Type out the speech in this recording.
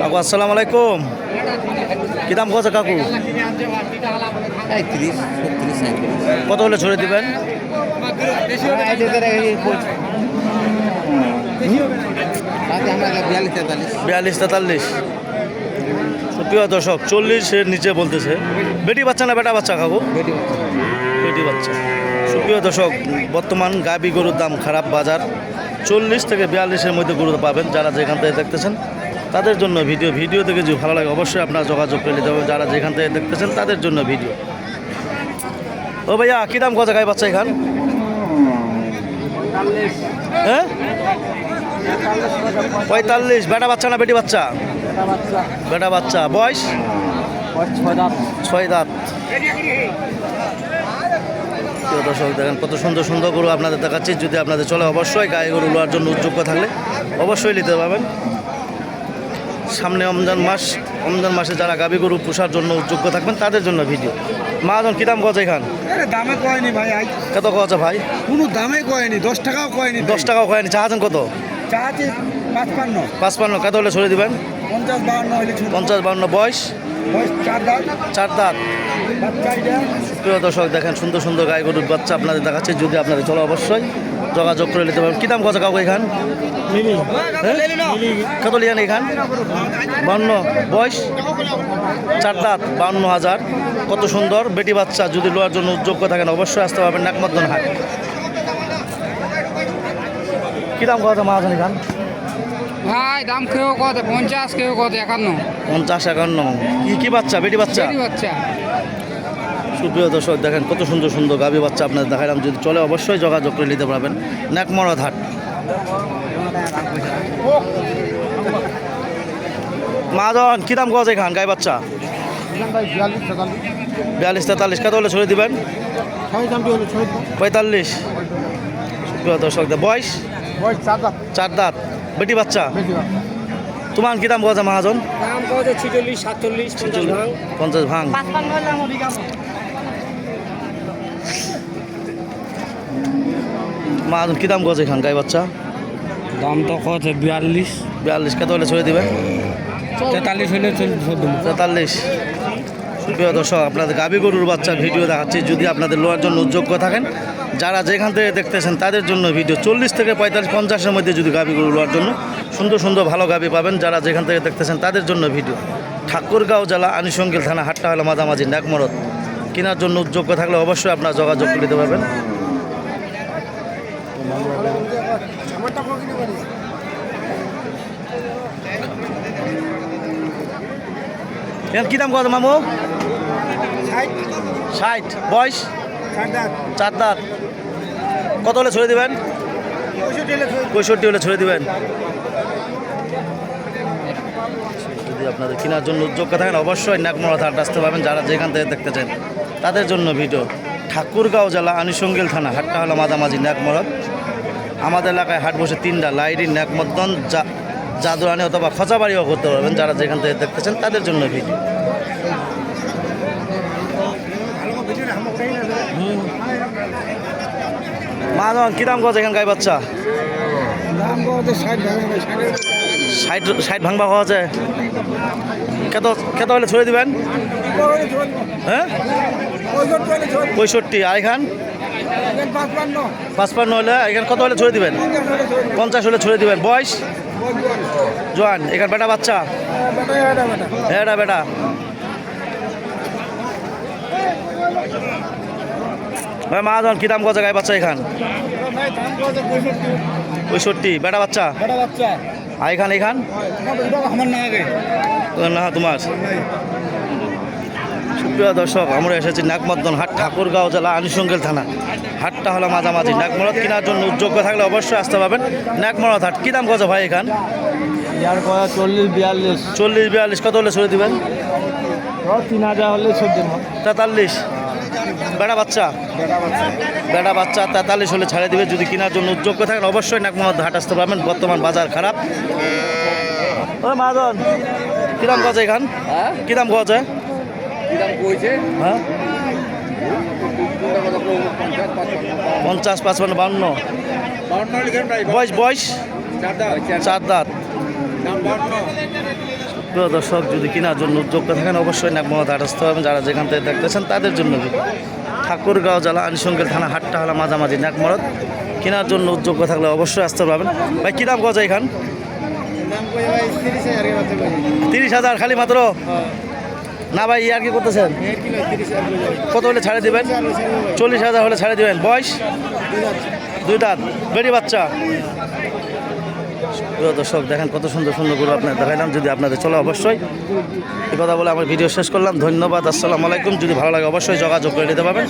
কাকু আসসালামু আলাইকুম। কি দাম কত কাকু? কত হলে ছড়ে দিবেন? বিয়াল্লিশ তেতাল্লিশ। প্রিয় দর্শক চল্লিশের নিচে বলতেছে। বেটি বাচ্চা না বেটা বাচ্চা কাকু? বেটি বেটি বাচ্চা। সুপ্রিয় দর্শক বর্তমান গাবি গরুর দাম খারাপ বাজার। চল্লিশ থেকে বিয়াল্লিশের মধ্যে গরু পাবেন যারা যেখান থেকে দেখতেছেন। তাদের জন্য ভিডিও। ভিডিও থেকে যদি ভালো লাগে, অবশ্যই আপনারা যোগাযোগ করে নিতে হবে যারা যেখান থেকে দেখতেছেন, তাদের জন্য ভিডিও। ও ভাইয়া, কী দাম কত গাই বাচ্চা এখান? হ্যাঁ? পঁয়তাল্লিশ। বেটা বাচ্চা না বেটি বাচ্চা? বেটা বাচ্চা। বয়স? ছয় দাঁত। দর্শক, দেখেন কত সুন্দর সুন্দর গরু আপনাদের দেখাচ্ছি। যদি আপনাদের চলে, অবশ্যই গায়ে গরু লোয়ার জন্য উদ্যোগ্য থাকলে অবশ্যই নিতে পারবেন। সামনে রমজান মাস রমজান মাসে যারা গাভী গরু পোষার জন্য যোগ্য থাকবেন তাদের জন্য ভিডিও। মাজন কি দাম কত এখান? আরে দামে কয়নি ভাই কত কত ভাই? কোনো দামে কয়নি দশ টাকাও কয়নি দশ টাকাও কয়নি চাহাজন কত? চা আছে পাঁচপান্ন। পাঁচপান্ন কত হলে ছড়ে দিবেন। পঞ্চাশ বাহান্ন বয়স। চার দাঁত। প্রিয় দর্শক দেখেন সুন্দর সুন্দর গায়ে গরুর বাচ্চা আপনাদের দেখাচ্ছে। যদি আপনাদের চলো অবশ্যই যোগাযোগ করে নিতে পারবেন। কী দাম কত কাউকে এখান? হ্যাঁ? কত লিয়ান এখান? বান্ন। বয়স? চার দাঁত বান্ন হাজার। কত সুন্দর বেটি বাচ্চা। যদি লোয়ার জন্য যোগ্য থাকেন অবশ্যই আসতে পারবেন নাকমদ্দন হাট। কী দাম কত মাহাজন এখান? ভাই দাম কেউ কত? পঞ্চাশ কেউ কত? একান্ন। পঞ্চাশ একান্ন। কি কি বাচ্চা? বেটি বাচ্চা? বেটি বাচ্চা। সুপ্রিয় দর্শক দেখেন কত সুন্দর সুন্দর গাভী বাচ্চা আপনাদের দেখালাম যদি চলে অবশ্যই যোগাযোগ করে নিতে পারবেন। ন্যাকমরদ হাট মাজন কী দাম কত এখান গাই বাচ্চা? বিয়াল্লিশ তেতাল্লিশ। কত হলে ছড়ে দিবেন? পঁয়তাল্লিশ। সুপ্রিয় দর্শক দে- বয়স? বয়স চার দাম চার দাঁত। বেটি বাচ্চা? তোমার কী দাম কত মাহাজন? দাম কত ছিচল্লিশ সাতচল্লিশ পঞ্চাশ ভাঙ। মাহাজন কি দাম কত এখান গাই বাচ্চা? দাম তো কত বিয়াল্লিশ। বিয়াল্লিশ কত হলে ছড়ে দিবেন? তেতাল্লিশ হলে তেতাল্লিশ। প্রিয় দর্শক আপনাদের গাবি গরুর বাচ্চা ভিডিও দেখাচ্ছি। যদি আপনাদের লোয়ার জন্য উদ্যোগ্য থাকেন যারা যেখান থেকে দেখতেছেন তাদের জন্য ভিডিও চল্লিশ থেকে পঁয়তাল্লিশ পঞ্চাশের মধ্যে যদি গাবি গরু লোয়ার জন্য সুন্দর সুন্দর ভালো গাবি পাবেন। যারা যেখান থেকে দেখতেছেন তাদের জন্য ভিডিও। ঠাকুরগাঁও জেলা আনুষঙ্গিল থানা হাটটা হলো মাঝামাঝি নাকমরদ কেনার জন্য উদ্যোগ্য থাকলে অবশ্যই আপনারা যোগাযোগ করে দিতে পারবেন। কী দাম কত মামু? ষাট। বয়স? চার দাঁত। কত হলে ছড়ে দেবেন? পঁয়ষট্টি হলে ছড়ে দেবেন। যদি আপনাদের কেনার জন্য উদ্যোগ থাকেন অবশ্যই নাকমরা হাট আসতে পারবেন। যারা যেখান থেকে দেখতে চান তাদের জন্য ভিডিও। ঠাকুরগাঁও জেলা আনিসঙ্গিল থানা হাটটা হলো মাঝামাঝি নাকমরদ আমাদের এলাকায় হাট বসে তিনটা লাইডি নাকমদ্দন জা- জাদুরানি অথবা খোঁজাবাড়িও করতে পারবেন। যারা যেখান থেকে দেখতেছেন তাদের জন্য ভিডিও। মাজন কী দাম কত এখান গাই বাচ্চা? ষাট ষাট ভাঙবা কত কত হলে ছড়ে দিবেন? হ্যাঁ? পঁয়ষট্টি। আর এখান? পাঁচপান্ন হলে। এখানে কত হলে ছড়ে দিবেন? পঞ্চাশ হলে ছড়ে দিবেন। বয়স? জোয়ান। এখানে বেটা বাচ্চা? বেটা বেটা। ভাই মাজন কী দাম কত গাই বাচ্চা এখান? পঁয়ষট্টি। বেটা বাচ্চা? আর এখান এখান? না তোমার? সুপ্রিয় দর্শক আমরা এসেছি নাকমদ্দন হাট ঠাকুরগাঁও জেলা আনুষঙ্গিল থানা। হাটটা হলো মাঝামাঝি। নাকমরদ কেনার জন্য উদ্যোগ্য থাকলে অবশ্যই আসতে পারবেন। নাকমরদ হাট কী দাম কত ভাই এখান? ইয়ার চল্লিশ বিয়াল্লিশ। চল্লিশ বিয়াল্লিশ কত হলে ছড়ে দিবেন? তিন হাজার হলে চোদ্দ তেতাল্লিশ। বেড়া বাচ্চা? বেড়া বাচ্চা তেতাল্লিশ হলে ছাড়ে দিবে। যদি কেনার জন্য উদ্যোগ্য থাকেন অবশ্যই নাকমরদ হাট আসতে পারবেন। বর্তমান বাজার খারাপ। ও মাজন কী দাম কত এখান? কী দাম কত হ্যাঁ? পঞ্চাশ পাঁচপান্ন বান্ন বয়স বয়স? চার দাঁত। প্রিয় দর্শক, যদি কেনার জন্য উদ্যোক্তা থাকেন, অবশ্যই নাকমোহাট হাট আসতে হবে যারা যেখান থেকে দেখতেছেন, তাদের জন্য ঠাকুরগাঁও জেলা আনিসঙ্গেল থানা হাটটা হলা মাঝামাঝি নাকমরদ কেনার জন্য উদ্যোগ্য থাকলে অবশ্যই আসতে পারবেন। ভাই, কী দাম গজা এখান? তিরিশ হাজার খালি মাত্র? না ভাই, ইয়ার কি করতেছেন? কত হলে ছাড়ে দিবেন? চল্লিশ হাজার হলে ছাড়ে দিবেন। বয়স? দুই দাঁত। বেরি বাচ্চা? প্রিয় দর্শক, দেখেন কত সুন্দর সুন্দর গরু আপনার দেখাইলাম। যদি আপনাদের চলে, অবশ্যই। এই কথা বলে আমার ভিডিও শেষ করলাম। ধন্যবাদ, আসসালামু আলাইকুম। যদি ভালো লাগে, অবশ্যই যোগাযোগ করে নিতে পারবেন।